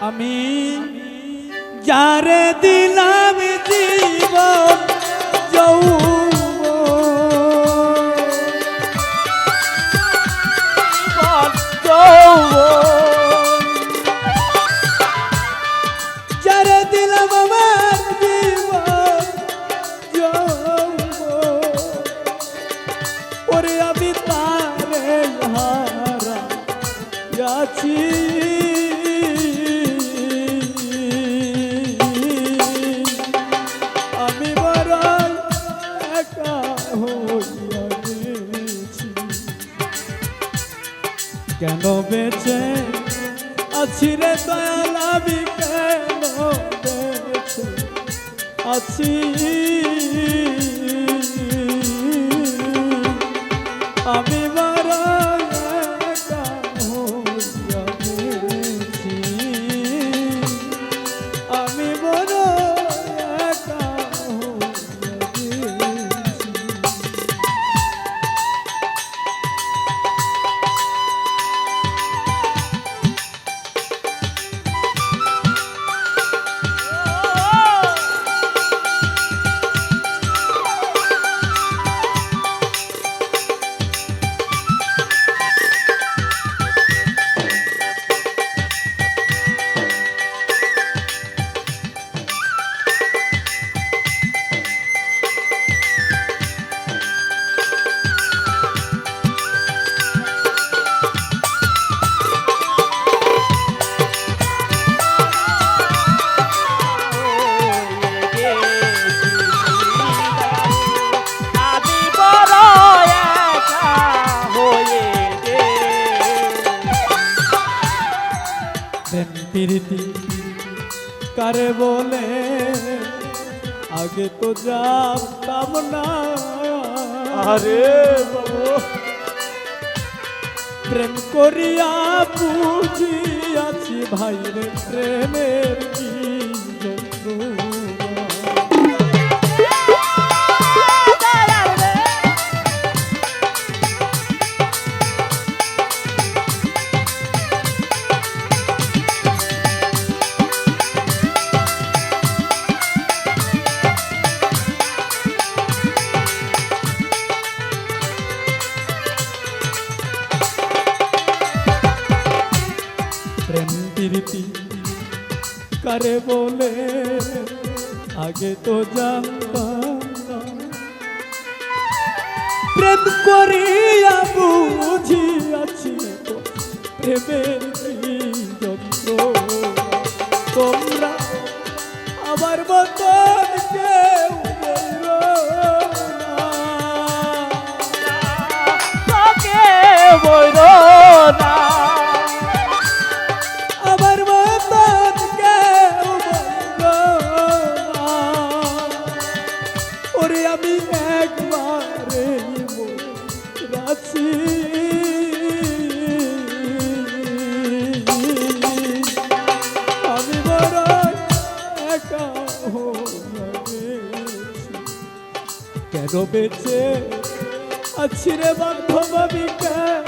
আমি যারে দিলাম কেন বেঁচে আছি রে দয়াল আমি কেন বেঁচে আছি? প্রেম প্রীতি। কারে বলে আগে তো জানতাম না। আরে প্রেম করিয়া বুঝিয়াছি ভাই রে প্রেমের কি করে বলে আগে তো জানতাম। প্রেম করিয়া বুঝিয়াছি প্রেমের ওরে আমি একবারে রাছি আমি বড় একা কেন বেঁচে আছি রে বান্ধব, আমি কেন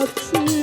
আছি?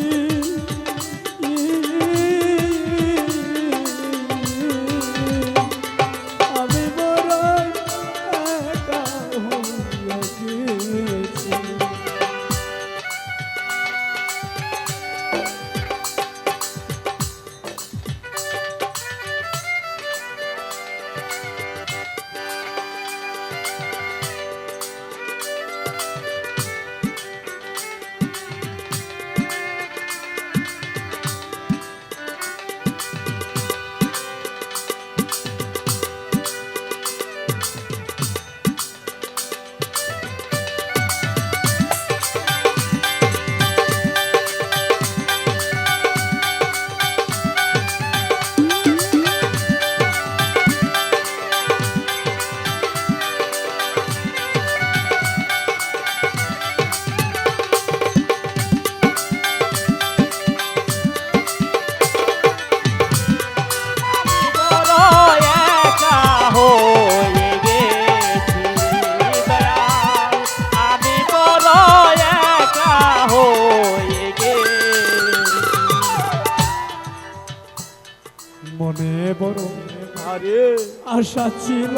আরে আশা ছিল।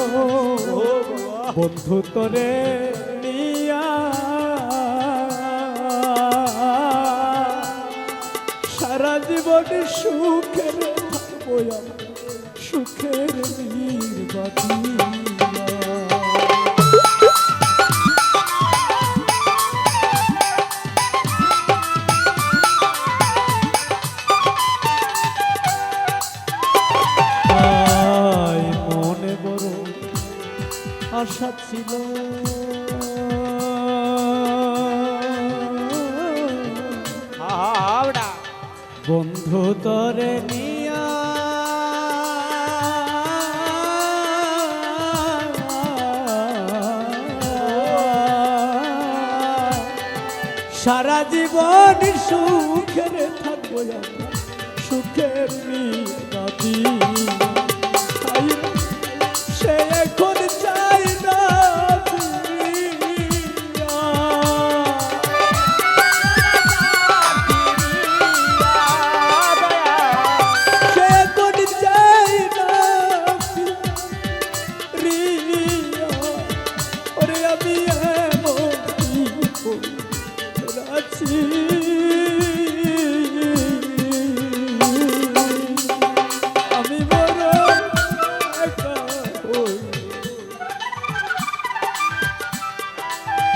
বন্ধু তোরে নিয়া। সারা জীবন সুখের থাকব সুখের নির্বাচিয়া হাওড়া বন্ধু তরে সারা জীবন সুখের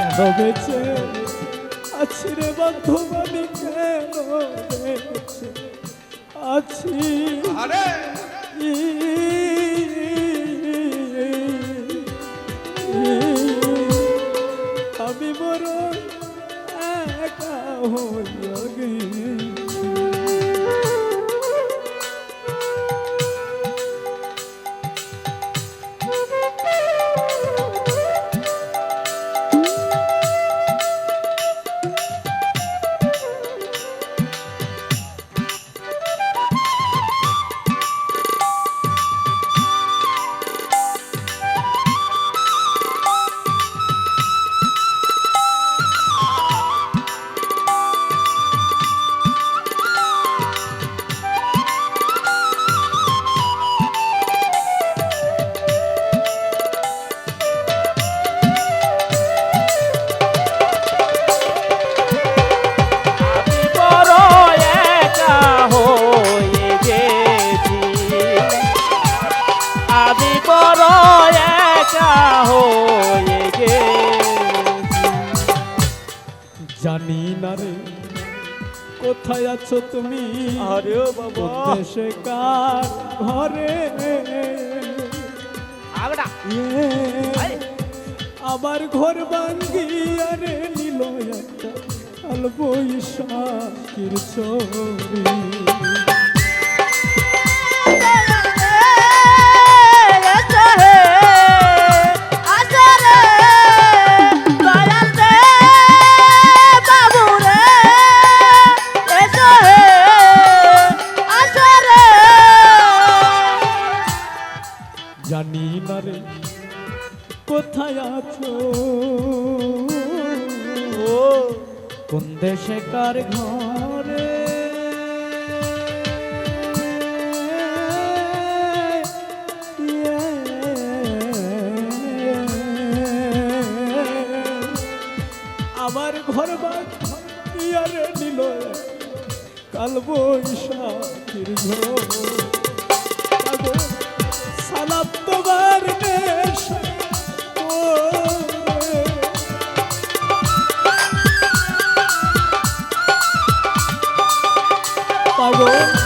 কেন বেঁচে আছি রে বন্ধু আমি কেন বেঁচে আছি। আরে আমি বড় একা হইয়া গেছি। কোথায় আছো তুমি? আরে বাবা। দেশে কার ঘরে? ইয়ে। আমার ঘর ভাঙ্গি আরে নিল একটা কাল বৈশাখীর কোন দেশে কার ঘরে? আমার ঘর ইয়ারে নিল কাল বৈশাখীর ঘর। সালাম তোমার নেশা হলো